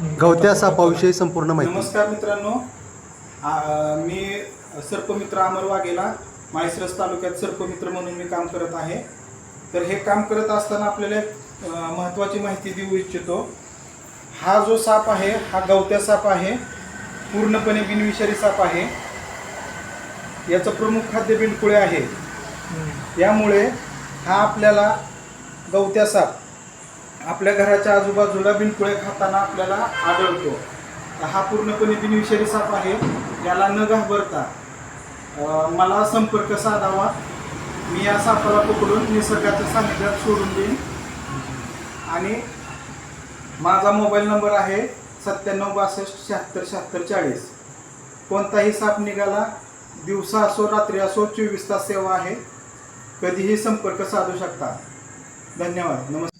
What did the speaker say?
गवत्या सापाविषयी संपूर्ण माहिती. नमस्कार मित्रांनो. मी सर्पमित्र अमर वाघेला माळशिरस तालुक्यात सर्पमित्र म्हणून मी काम करत आहे. तर हे काम करत असताना आपल्याला एक महत्त्वाची माहिती देऊ इच्छितो. हा जो साप आहे हा गवत्या साप आहे पूर्णपणे बिनविषारी साप आहे. याचं प्रमुख खाद्य बिंडकुळे आहे. यामुळे हा आपल्याला गवत्या साप आपल्या घराच्या आजूबाजूला बिनकुळे खाताना आपल्याला आढळतो. हा पूर्णपणे बिनविषारी साप आहे. याला न घाबरता मला संपर्क साधावा. मी या सापाला पकडून निसर्गाच्या सानिध्यात सोडून देईन. आणि माझा मोबाईल नंबर आहे सत्त्याण्णव बासष्ट शहात्तर शहात्तर चाळीस. कोणताही साप निघाला दिवसा असो रात्री असो चोवीस तास सेवा आहे. कधीही संपर्क साधू शकता. धन्यवाद. नमस्कार.